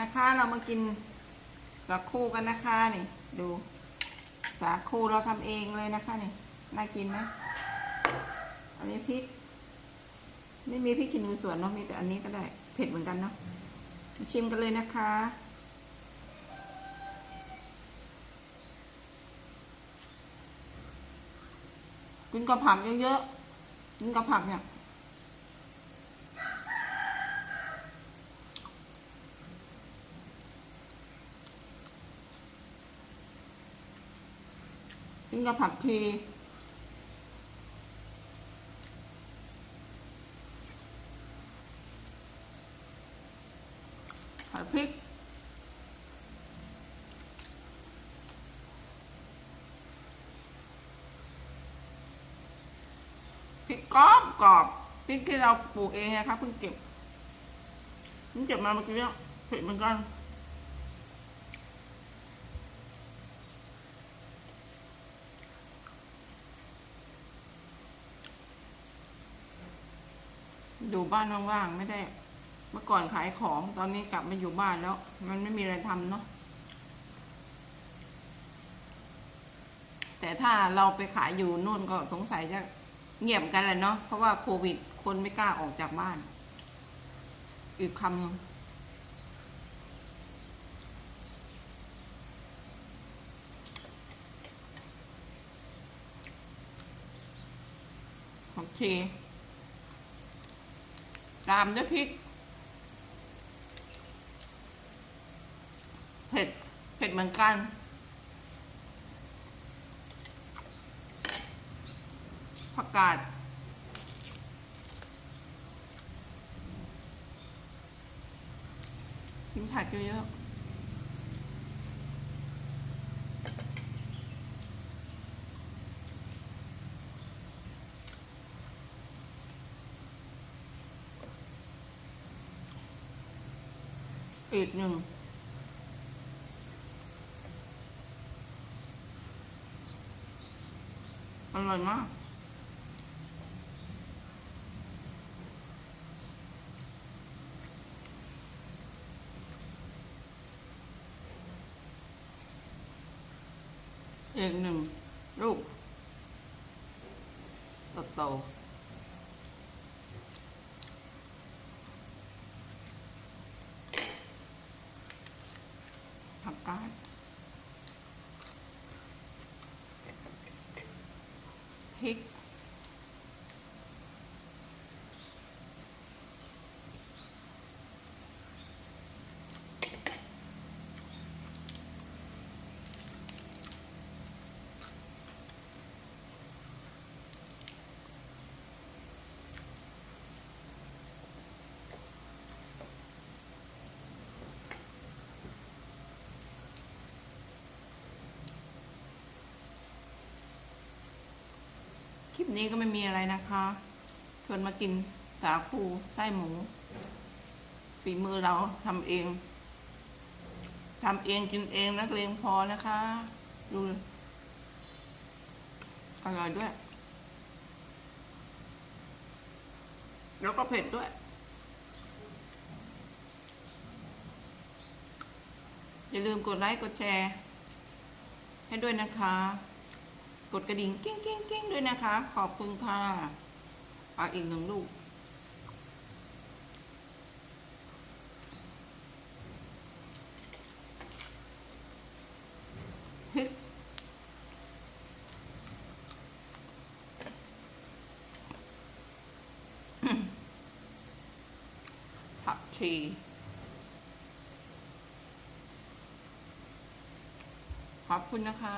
นะคะ เรามากินสาคูกันนะคะนี่ ดูสาคูเราทำเองเลยนะคะนี่น่ากินไหมอันนี้พริก ไม่มีพริกขี้หนูสวนเนาะมีแต่อันนี้ก็ได้เผ็ดเหมือนกันเนาะมาชิมกันเลยนะคะกินกับผักเยอะๆกินกับผักเนี่ย กินกับผักชีผัดพริก พริกกรอบกรอบพริกที่เราปลูกเองนะคะเพิ่งเก็บเพิ่งเก็บมาเมื่อกี้เนี่ยเผ็ดเหมือนกัน อยู่บ้านว่างๆไม่ได้ เมื่อก่อนขายของตอนนี้กลับมาอยู่บ้านแล้ว มันไม่มีอะไรทำเนาะแต่ถ้าเราไปขายอยู่นู่นก็สงสัยจะเงียบกันแหละเนาะเพราะว่าโควิด คนไม่กล้าออกจากบ้าน อีกคำหนึ่งผักชี ตามด้วยพริก เผ็ด เผ็ดเหมือนกัน ผักกาดกินผักเยอะๆ อีกหนึ่งอร่อยมากอีกหนึ่งลูกโตๆผั กก นี้ก็ไม่มีอะไรนะคะชวนมากินสาคูไส้หมู ฝีมือเราทำเองทำเองกินเองนักเลงพอนะคะ ดูอร่อยด้วย แล้วก็เผ็ดด้วย อย่าลืมกดไลค์กดแชร์ ให้ด้วยนะคะ กดกระดิ่งกิ้งกิ้งกิ้งด้วยนะคะ ขอบคุณค่ะเอาอีกหนึ่งลูกพริกผักชีขอบคุณนะคะ